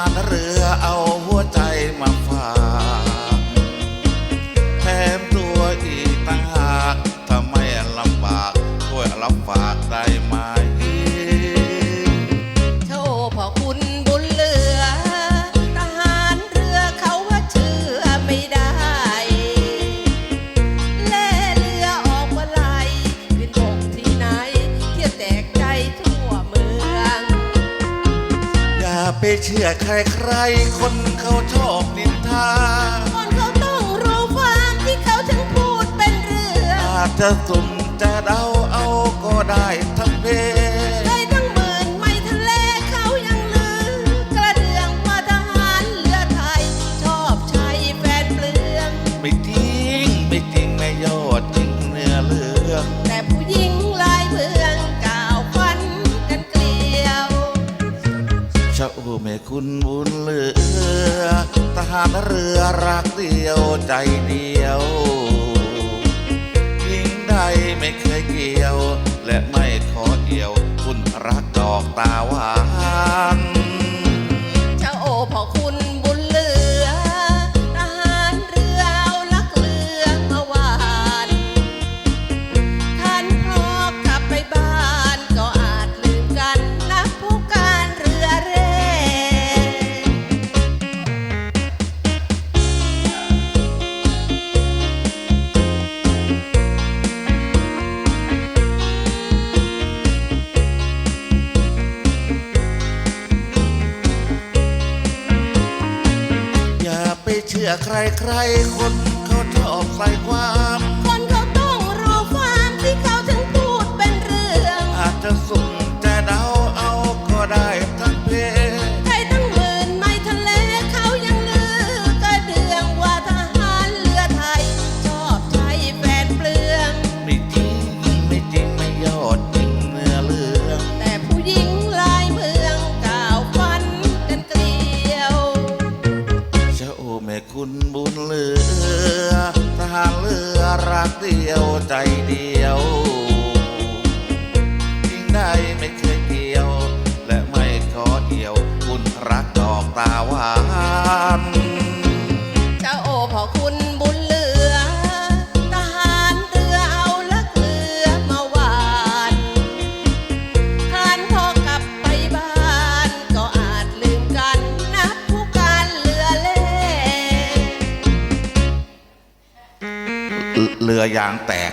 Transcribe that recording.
านเรือเอาหัวใจมา ไปเชื่อใครใครคนเขาชอบนินทา คนเขาต้องรู้ความที่เขาถึงพูดเป็นเรื่อง อาจจะสมจะเดาเอาก็ได้ทั้งเพล คุณบุญเหลือทหารเรือรักเดียวใจเดียวหญิงได้ไม่เคยเกี่ยว และไม่ขอเกี่ยว คุณรักดอกตาหวาน ใครใครคนเขาชอบใครความ รักเดียวใจเดียวยิ่งได้ไม่เคยเกี่ยว และไม่ขอเดียวคุณรักดอกตาหวาน เรือยางแตก